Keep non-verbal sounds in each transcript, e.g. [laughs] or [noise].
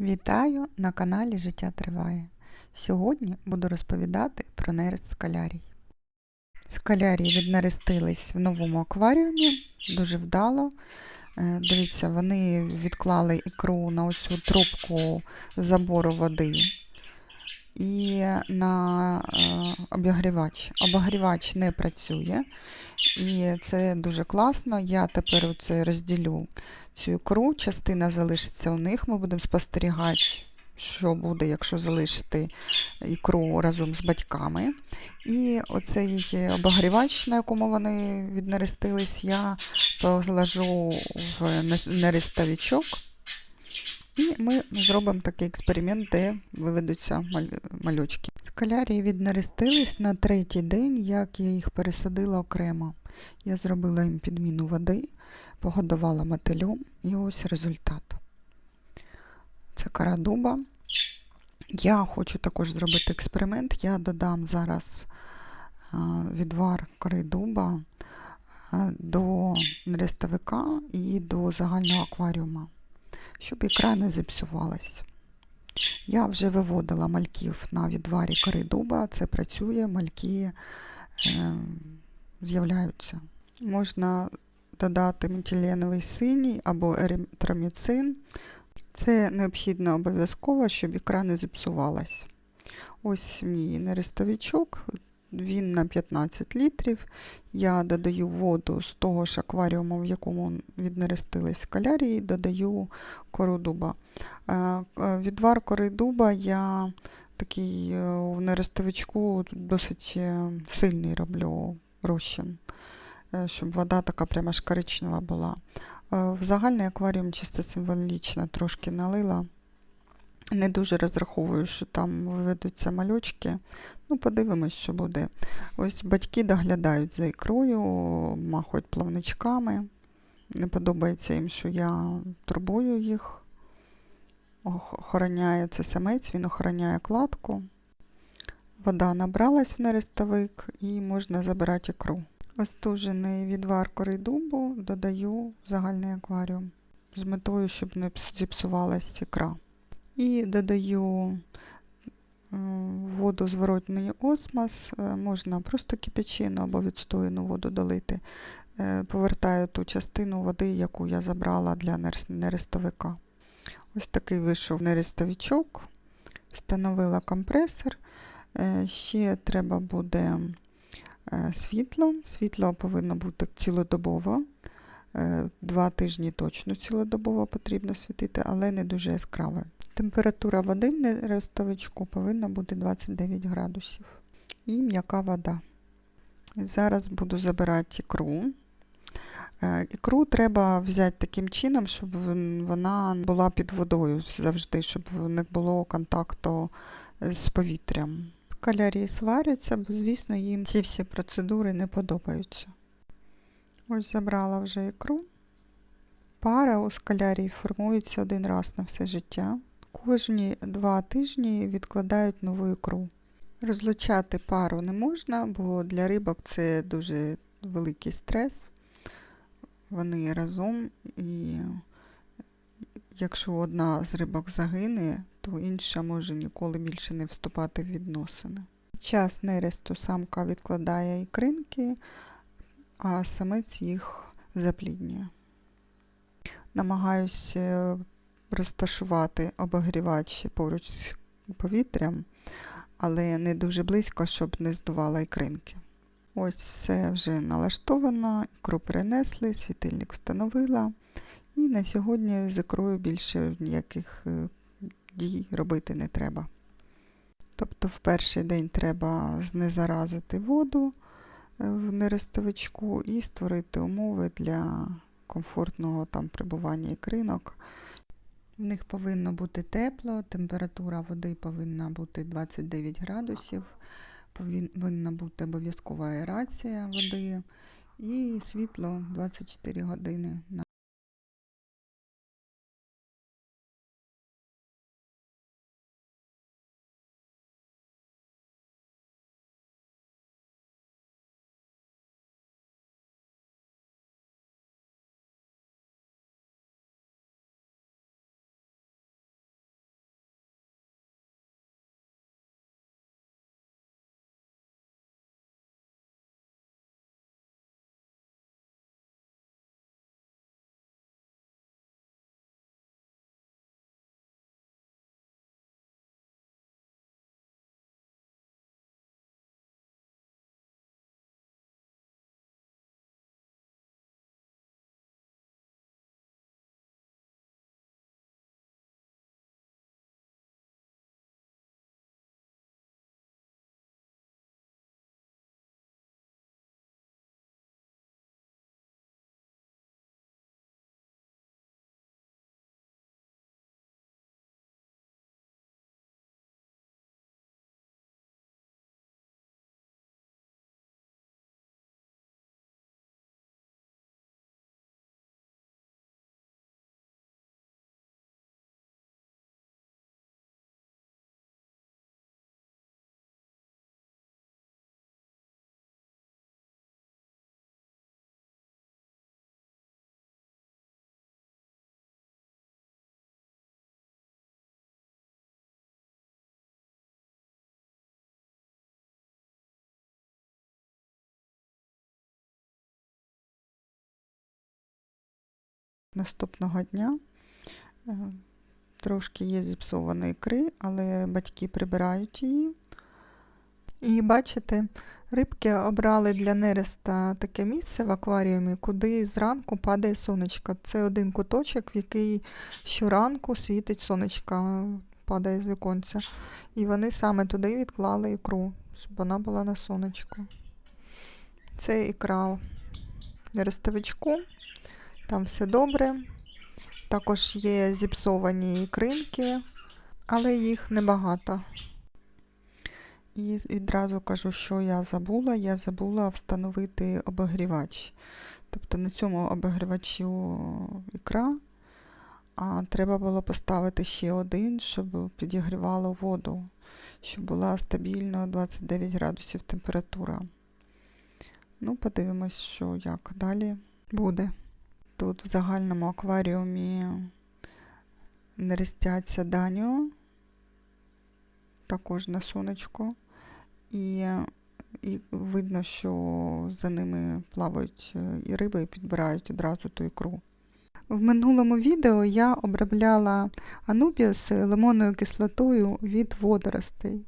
Вітаю на каналі Життя Триває. Сьогодні буду розповідати про нерест скалярій. Скалярії віднерестились в новому акваріумі, дуже вдало. Е, Дивіться, вони відклали ікру на ось цю трубку забору води і на е, обігрівач. Обігрівач не працює, і це дуже класно. Я тепер оце розділю цю ікру, частина залишиться у них, ми будемо спостерігати, що буде, якщо залишити ікру разом з батьками. І оцей обогрівач, на якому вони віднерестились, я положу в нерестовичок. І ми зробимо такий експеримент, де виведуться мальочки. Скалярії віднерестились на третій день, як я їх пересадила окремо. Я зробила їм підміну води, погодувала мотилем і ось результат. Це кора дуба. Я хочу також зробити експеримент. Я додам зараз відвар кори дуба до нерестовика і до загального акваріума, щоб ікра не зіпсувалась. Я вже виводила мальків на відварі кори дуба, це працює, мальки е, з'являються. Можна додати метиленовий синій або еритроміцин. Це необхідно обов'язково, щоб ікра не зіпсувалась. Ось мій нерестовичок, він на 15 літрів. Я додаю воду з того ж акваріуму, в якому віднерестились скалярії, додаю кору дуба. Е, е, Відвар кори дуба я такий е, в нерестовичку досить сильний роблю розчин, щоб вода така прямо аж коричнева була. В загальний акваріум чисто символічно трошки налила. Не дуже розраховую, що там виведуться мальочки. Ну, подивимось, що буде. Ось батьки доглядають за ікрою, махають плавничками. Не подобається їм, що я турбую їх. Ох- Охороняє це самець, він охороняє кладку. Вода набралась в нерестовик і можна забирати ікру. Остужений відвар кори дубу додаю в загальний акваріум з метою, щоб не зіпсувалась ікра. І додаю е, воду зворотний осмос, е, можна просто кипячену або відстояну воду долити. Е, Повертаю ту частину води, яку я забрала для нерестовика. Ось такий вийшов нерестовичок. Встановила компресор. Ще треба буде світло. Світло повинно бути цілодобово. Два тижні точно цілодобово потрібно світити, але не дуже яскраве. Температура води в нерестовичку повинна бути 29 градусів. І м'яка вода. Зараз буду забирати ікру. Е, Ікру треба взяти таким чином, щоб вона була під водою завжди, щоб не було контакту з повітрям. Скалярії сваряться, бо, звісно, їм ці всі процедури не подобаються. Ось забрала вже ікру. Пара у скалярій формується один раз на все життя. Кожні два тижні відкладають нову ікру. Розлучати пару не можна, бо для рибок це дуже великий стрес. Вони разом, і якщо одна з рибок загине, то інша може ніколи більше не вступати в відносини. Час нересту самка відкладає ікринки, а самець їх запліднює. Намагаюся розташувати обогрівач поруч з повітрям, але не дуже близько, щоб не здувала ікринки. Ось все вже налаштовано, ікру перенесли, світильник встановила. І на сьогодні з ікрою більше ніяких е, дій робити не треба. Тобто в перший день треба знезаразити воду е, в нерестовичку і створити умови для комфортного там перебування ікринок. В них повинно бути тепло, температура води повинна бути 29 градусів, повинна бути обов'язкова аерація води і світло 24 години на Наступного дня е, трошки є зіпсованої ікри, але батьки прибирають її. І бачите, рибки обрали для нереста таке місце в акваріумі, куди зранку падає сонечко. Це один куточок, в який щоранку світить сонечко, падає з віконця. І вони саме туди відклали ікру, щоб вона була на сонечку. Це ікра нерестовичку, там все добре. Також є зіпсовані ікринки, але їх небагато. І відразу кажу, що я забула. Я забула встановити обігрівач. Тобто на цьому обігрівачу ікра, а треба було поставити ще один, щоб підігрівало воду, щоб була стабільно 29 градусів температура. Ну, подивимось, що як далі буде. Тут в загальному акваріумі нерестяться даніо, також на сонечку. І, і видно, що за ними плавають е, і риби і підбирають одразу ту ікру. В минулому відео я обробляла анубіус лимонною кислотою від водоростей.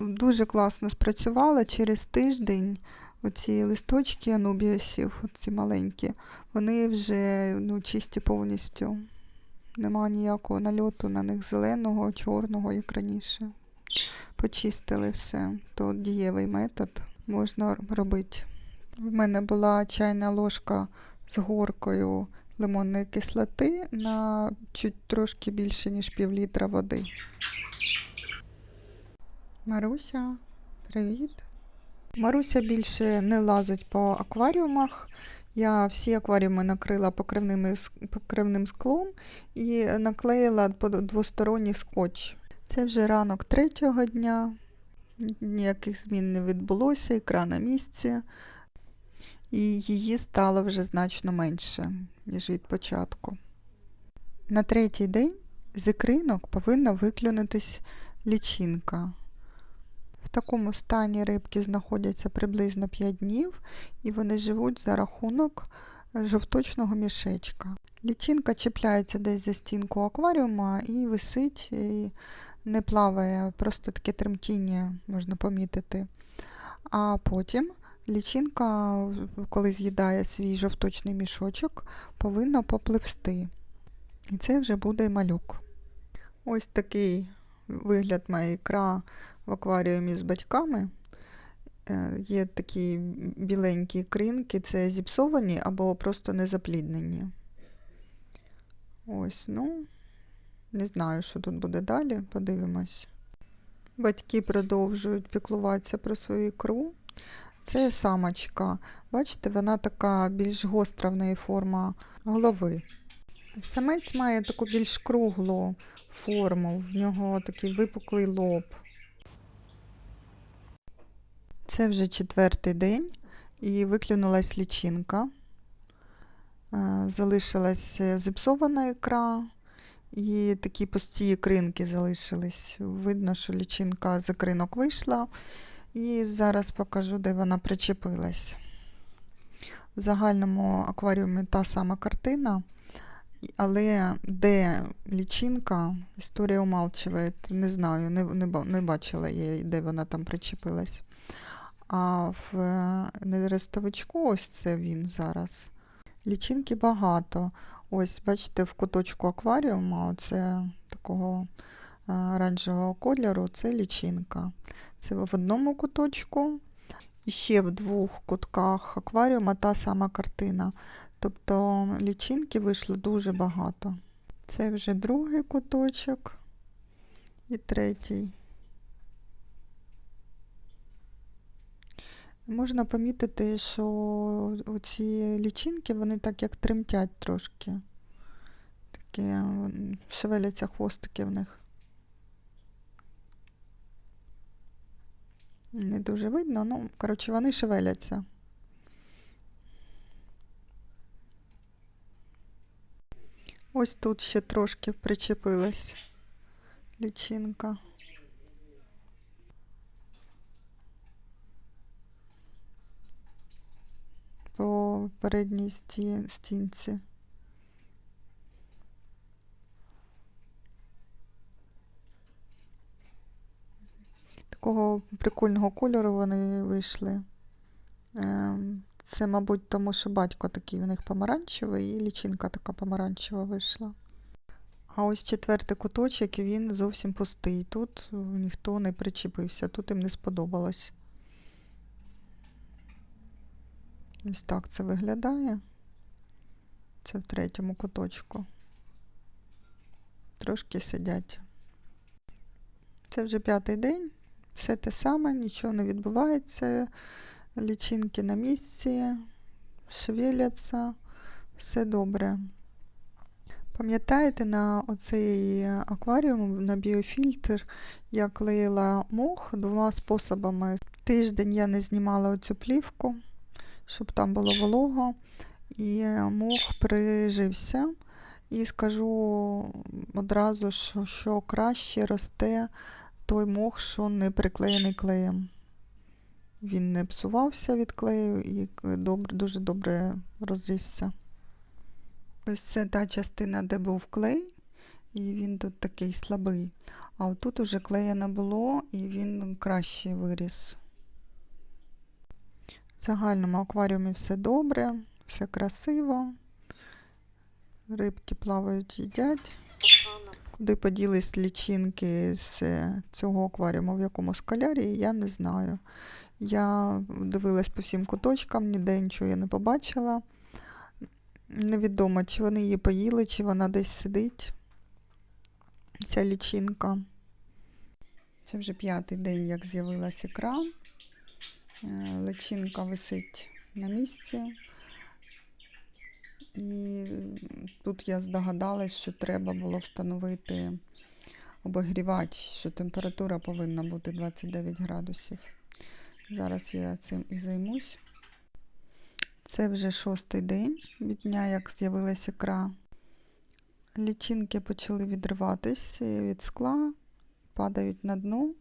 Дуже класно спрацювала через тиждень. Оці листочки анубіусів, оці маленькі, вони вже ну, чисті повністю. Нема ніякого нальоту на них зеленого, чорного, як раніше. Почистили все. То дієвий метод можна робити. В мене була чайна ложка з горкою лимонної кислоти на чуть трошки більше, ніж пів літра води. Маруся, привіт. Маруся більше не лазить по акваріумах. Я всі акваріуми накрила покривними, покривним склом і наклеїла двосторонній скотч. Це вже ранок третього дня. Ніяких змін не відбулося, ікра на місці. І її стало вже значно менше, ніж від початку. На третій день з ікринок повинна виклюнутись лічинка. Такому стані рибки знаходяться приблизно 5 днів і вони живуть за рахунок е, жовточного мішечка. Лічинка чіпляється десь за стінку акваріума і висить, і не плаває, просто таке тремтіння можна помітити. А потім лічинка, коли з'їдає свій жовточний мішочок, повинна попливсти. І це вже буде малюк. Ось такий вигляд має ікра в акваріумі з батьками. Е, Є такі біленькі кринки, це зіпсовані або просто незапліднені. Ось, ну, не знаю, що тут буде далі, подивимось. Батьки продовжують піклуватися про свою ікру. Це самочка. Бачите, вона така більш гостра в неї форма голови. Самець має таку більш круглу форму, в нього такий випуклий лоб. Це вже четвертий день і виклюнулась лічинка. Е, Залишилась зіпсована ікра і такі пусті кринки залишились. Видно, що лічинка з ікринок вийшла. І зараз покажу, де вона причепилась. В загальному акваріумі та сама картина, але де лічинка, історія умалчує. Не знаю, не, не, не бачила я, де вона там причепилась. А в е, нерестовичку, ось це він зараз. Лічинки багато. Ось, бачите, в куточку акваріума, оце такого е, оранжевого кольору, це лічинка. Це в одному куточку. І ще в двох кутках акваріума та сама картина. Тобто лічинки вийшло дуже багато. Це вже другий куточок і третій. Можна помітити, що оці лічинки, вони так як тремтять трошки. Такі шевеляться хвостики в них. Не дуже видно, ну, коротше, вони шевеляться. Ось тут ще трошки причепилась лічинка. по передній сті... стінці. Такого прикольного кольору вони вийшли. Ем, це, мабуть, тому що батько такий у них помаранчевий, і лічинка така помаранчева вийшла. А ось четвертий куточок, він зовсім пустий. Тут ніхто не причепився, тут їм не сподобалось. Ось так це виглядає. Це в третьому куточку. Трошки сидять. Це вже п'ятий день, все те саме, нічого не відбувається. Лічинки на місці, шевеляться, все добре. Пам'ятаєте, на оцей акваріум, на біофільтр я клеїла мох двома способами. Тиждень я не знімала оцю плівку, щоб там було волого, і мох прижився. І скажу одразу, що, що краще росте той мох, що не приклеєний клеєм. Він не псувався від клею і добре, дуже добре розрісся. Ось це та частина, де був клей, і він тут такий слабий. А отут уже клея не було, і він краще виріс. В загальному акваріумі все добре, все красиво. Рибки плавають, їдять. Куди поділись лічинки з е, цього акваріуму, в якому скалярі, я не знаю. Я дивилась по всім куточкам, ніде нічого я не побачила. Невідомо, чи вони її поїли, чи вона десь сидить. Ця лічинка. Це вже п'ятий день, як з'явилась ікра. Е, Личинка висить на місці. І тут я здогадалась, що треба було встановити обігрівач, що температура повинна бути 29 градусів. Зараз я цим і займусь. Це вже шостий день від дня, як з'явилася ікра. Лічинки почали відриватись від скла, падають на дно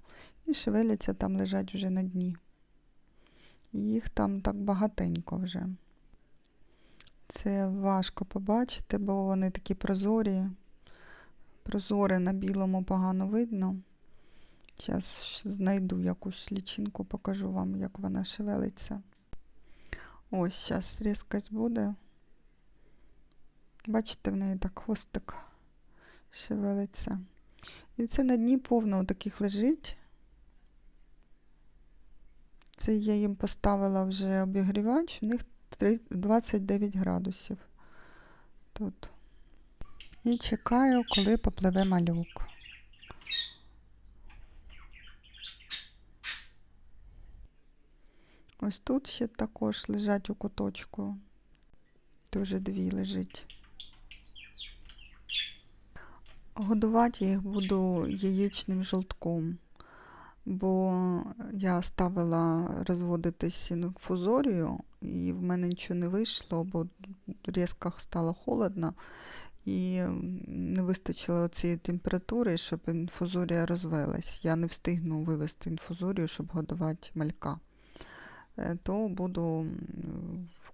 і шевеляться там лежать вже на дні. Їх там так багатенько вже. Це важко побачити, бо вони такі прозорі. Прозоре на білому погано видно. Зараз знайду якусь лічинку, покажу вам, як вона шевелиться. Ось, зараз різкость буде. Бачите, в неї так хвостик шевелиться. І це на дні повно таких лежить. Це я їм поставила вже обігрівач, в них 29 градусів тут. І чекаю, коли попливе малюк. Ось тут ще також лежать у куточку. Дуже дві лежить. Годувати їх буду яєчним жовтком, бо я ставила розводитись інфузорію, і в мене нічого не вийшло, бо різко стало холодно, і не вистачило цієї температури, щоб інфузорія розвелась. Я не встигну вивести інфузорію, щоб годувати малька. Е, То буду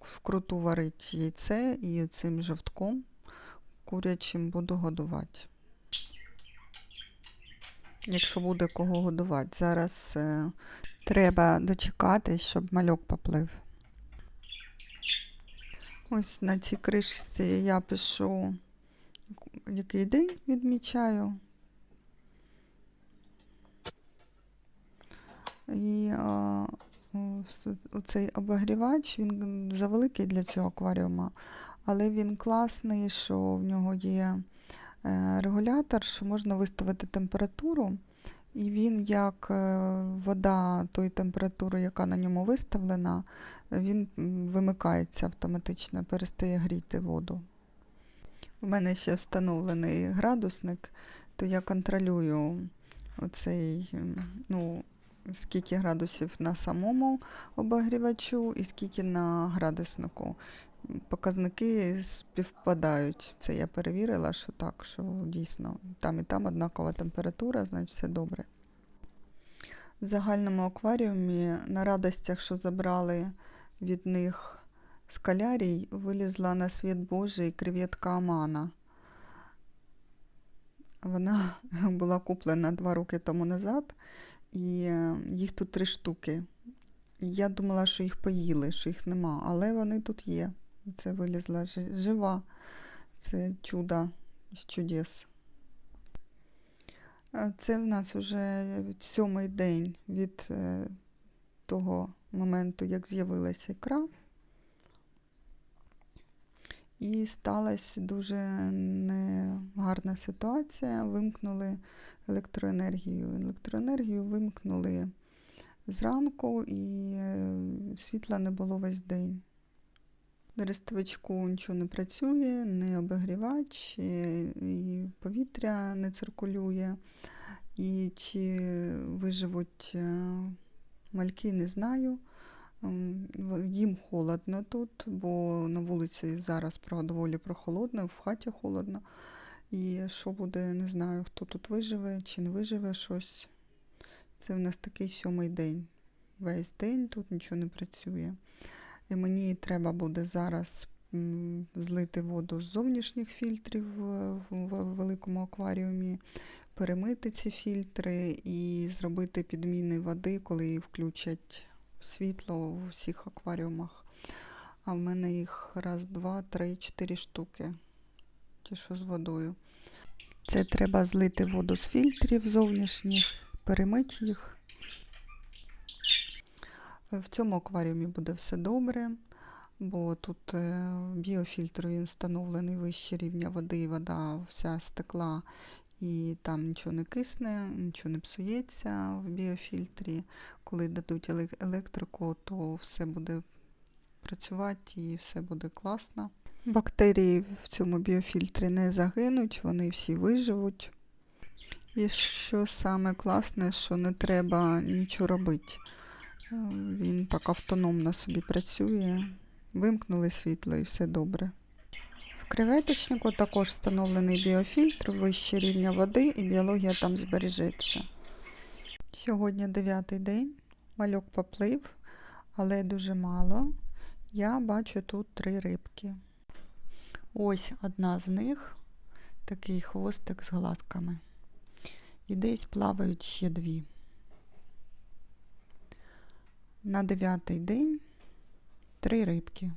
вкруту варити яйце і цим жовтком курячим буду годувати. Якщо буде кого годувати. Зараз е, треба дочекатись, щоб мальок поплив. Ось на цій кришці я пишу, який день відмічаю. І а, оцей обігрівач, він завеликий для цього акваріума, але він класний, що в нього є регулятор, що можна виставити температуру, і він, як е, вода тої температури, яка на ньому виставлена, він вимикається автоматично, перестає гріти воду. У мене ще встановлений градусник, то я контролюю оцей, ну, скільки градусів на самому обогрівачу і скільки на градуснику. Показники співпадають. Це я перевірила, що так, що дійсно там і там однакова температура, значить все добре. В загальному акваріумі на радостях, що забрали від них скалярій, вилізла на світ Божий креветка Амана. Вона [laughs] була куплена два роки тому назад. і е, їх тут три штуки. Я думала, що їх поїли, що їх нема, але вони тут є. Це вилізла жива. Це чудо з чудес. Це в нас вже сьомий день від е, того моменту, як з'явилася ікра. І сталася дуже негарна ситуація. Вимкнули електроенергію. Електроенергію вимкнули зранку і е, світла не було весь день. На рестовичку нічого не працює, не обігрівач, і повітря не циркулює. І чи виживуть е, мальки, не знаю. Їм холодно тут, бо на вулиці зараз доволі прохолодно, в хаті холодно. І що буде, не знаю, хто тут виживе чи не виживе щось. Це в нас такий сьомий день. Весь день тут нічого не працює. І мені треба буде зараз злити воду з зовнішніх фільтрів е, в, великому акваріумі, перемити ці фільтри і зробити підміни води, коли її включать світло в усіх акваріумах. А в мене їх раз, два, три, чотири штуки. Ті, що з водою. Це треба злити воду з фільтрів зовнішніх, перемити їх. В цьому акваріумі буде все добре, бо тут е, біофільтр він встановлений вище рівня води, вода вся стекла і там нічого не кисне, нічого не псується в біофільтрі. Коли дадуть електрику, то все буде працювати і все буде класно. Бактерії в цьому біофільтрі не загинуть, вони всі виживуть. І що саме класне, що не треба нічого робити. Е, Він так автономно собі працює. Вимкнули світло і все добре. В креветочнику також встановлений біофільтр вище рівня води і біологія там збережеться. Сьогодні дев'ятий день, мальок поплив, але дуже мало. Я бачу тут три рибки. Ось одна з них, такий хвостик з глазками. І десь плавають ще дві. На дев'ятий день три рибки.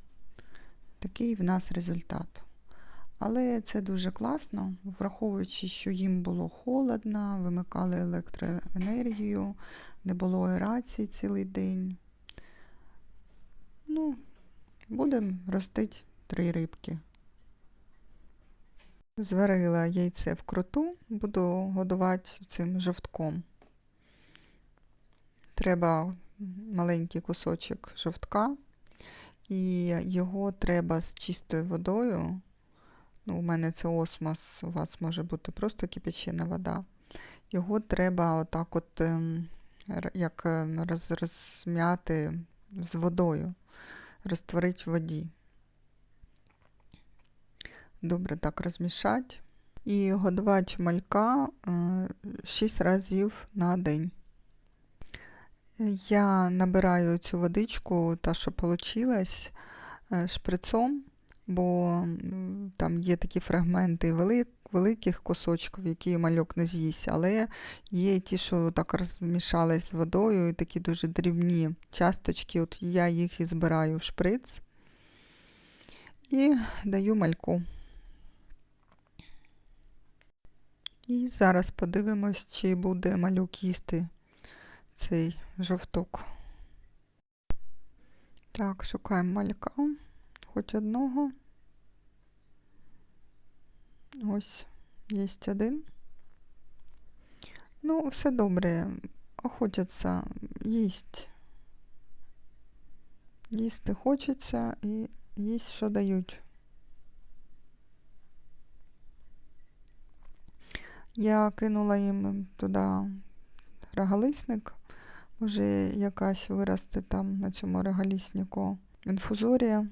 Такий в нас результат. Але це дуже класно, враховуючи, що їм було холодно, вимикали електроенергію, не було аерації цілий день. Ну, будемо ростити три рибки. Зварила яйце вкруту, буду годувати цим жовтком. Треба маленький кусочок жовтка, і його треба з чистою водою. Ну, у мене це осмос, у вас може бути просто кипячена вода. Його треба отак от ем, як е, роз, розм'яти з водою, розтворити в воді. Добре так розмішати. І годувати малька 6 разів на день. Я набираю цю водичку, та що вийшла, шприцом, бо там є такі фрагменти велик, великих кусочків, які мальок не з'їсть, але є ті, що так розмішались з водою, і такі дуже дрібні часточки. От я їх і збираю в шприц і даю мальку. І зараз подивимось, чи буде малюк їсти цей жовток. Так, шукаємо малька. Хоч одного. Ось, є один. Ну, все добре. Охотяться їсть. Їсти хочеться і їсть, що дають. Я кинула їм туди рогалисник. Може якась виросте там на цьому регалісніку інфузорія.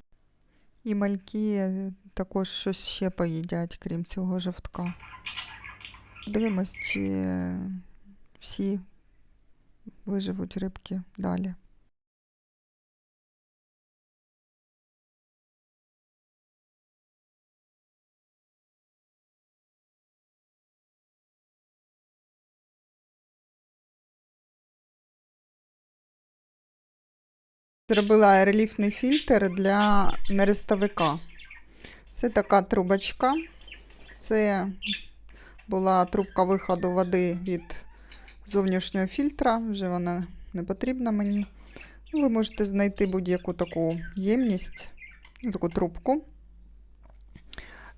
І мальки е, також щось ще поїдять, крім цього жовтка. Дивимось, чи е, всі виживуть рибки далі. Зробила рельєфний фільтр для нерестовика. Це така трубочка. Це була трубка виходу води від зовнішнього фільтра. Вже вона не потрібна мені. Ну, Ви можете знайти будь-яку таку ємність, таку трубку.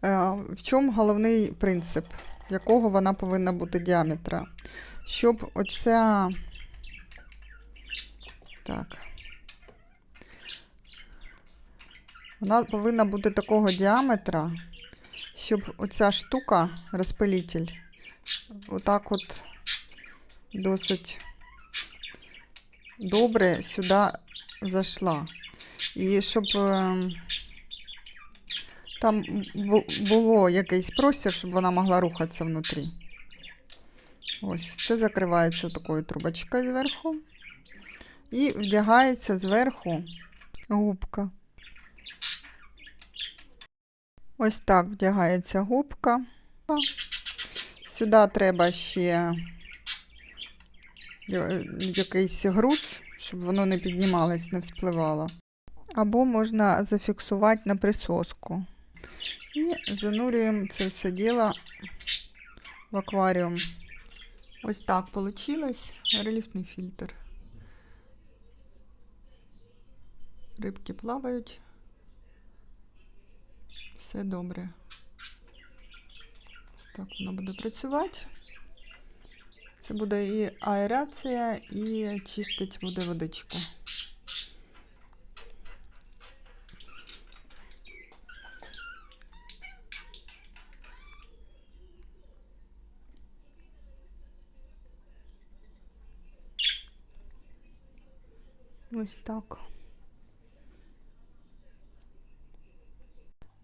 Е, В чому головний принцип, якого вона повинна бути діаметра? Щоб оця. Так. Вона повинна бути такого діаметра, щоб оця штука, розпилитель, отак от досить добре сюди зайшла. І щоб е, там бу- було якийсь простір, щоб вона могла рухатися внутрі. Ось, це закривається такою трубочкою зверху. І вдягається зверху губка. Ось так вдягається губка. Сюди треба ще якийсь груз, щоб воно не піднімалось, не вспливало. Або можна зафіксувати на присоску. І занурюємо це все діло в акваріум. Ось так вийшло рельєфний фільтр. Рибки плавають. Все добре. Так воно буде працювати. Це буде і аерація, і чистить буде водичку. Ось так.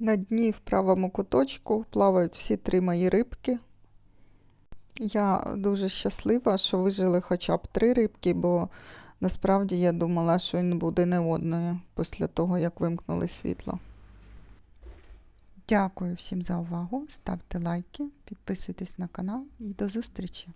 На дні в правому куточку плавають всі три мої рибки. Я дуже щаслива, що вижили хоча б три рибки, бо насправді я думала, що не буде не одної після того, як вимкнули світло. Дякую всім за увагу. Ставте лайки, підписуйтесь на канал і до зустрічі!